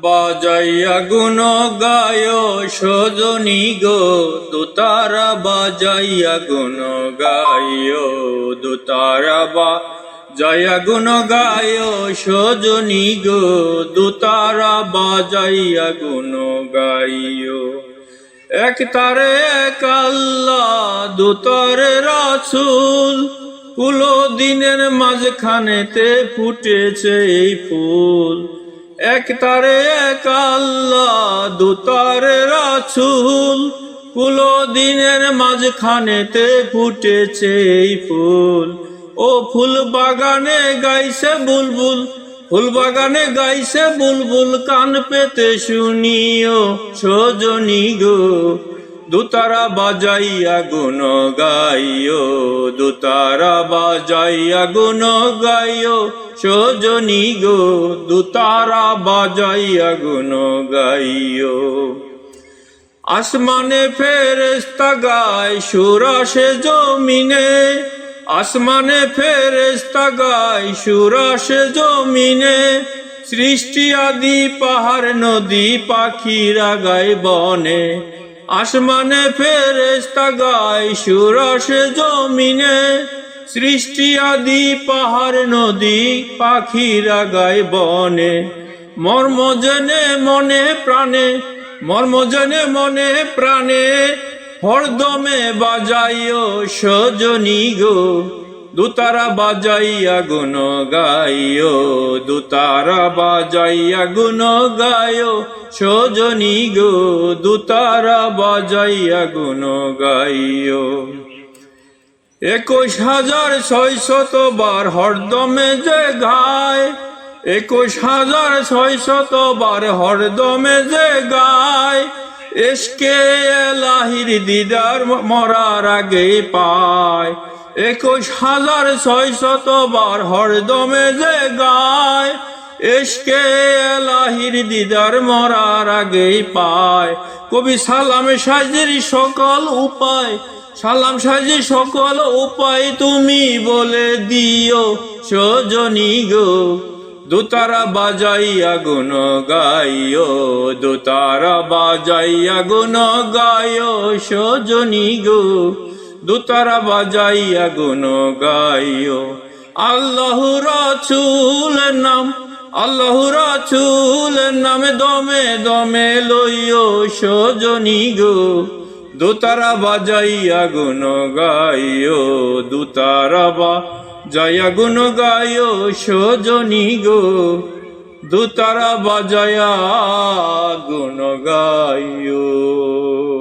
বাজাইয়া গুণ গায় সজনী গো, দুতারা বাজাইয়া গুণ গায়, দুতারা বা জয়া গুণ গায় সজনী গো, দুতারা বাজাইয়া গুণ গাইও এক তারে এক আল্লাহ, দুতরে রাসুল, কুলো দিনের মাঝখানেতে ফুটেছে এই ফুল। এক তারে এক আল্লাহ দুতারে রাসুল। কুলো দিনের মাঝখানেতে ফুটেছে এই ফুল। ও ফুল বাগানে গাইছে বুলবুল, ফুল বাগানে গাইছে বুলবুল, কান পেতে শুনিও সজনী গো। দুতারা বাজাইয়া গুণ গাইও দুতারা বাজাইয়া গুণ গাইও সজনী গো, দুতারা বাজাইয়া গুণ গাইও আসমানে ফেরেস্তা গায় সুরাসে জমিনে। আসমানে ফেরেস্তা গায় সুরাসে জমিনে। সৃষ্টি আদি পাহাড়, নদী পাখিরা গায় বনে। আসমানে ফেরেস্তা গায় সুরস জমিনে, সৃষ্টি আদি পাহাড়, নদী, পাখিরা গায় বনে। মর্ম জেনে মনে প্রাণে মর্মজনে মনে প্রাণে, হরদমে বাজাইও সজনী গো। দুতারা বাজাইয়া গুণ গাইও দুতারা বাজাইয়া গুণ গায়ো সজনী গো, দুতারা বাজাইয়া গুণ গাইও একুশ হাজার ছয়শত বার হরদমে যে গায়, একুশ হাজার ছয়শত বার হরদমে যে গায়। এসকে লাহির দিদার মরার আগে পায়। একুশ হাজার ছয়শত বার হরদমে যে গায়। এসকে লাহির দিদার মরার আগে পায়। কবি সালাম সাজির সকল উপায়। সালাম সাজি সকল উপায় তুমি বলে দিও, সজনী গো। দুতারা বাজাইয়া গুণ গাইও, দুতারা বাজাইয়া গুণ গাইও, সজনী গো। দুতারা বাজাইয়া গুণ গাইও। আল্লাহ রাসূল নাম আল্লাহ রাসূল নামে দমে দমে লইও, সজনী গো। দুতারা বাজাইয়া গুণ গাইও, দুতারা বা জয়া গুণ গায়ো সজনী গো। দুতারা বাজায়া গুণ গাইও।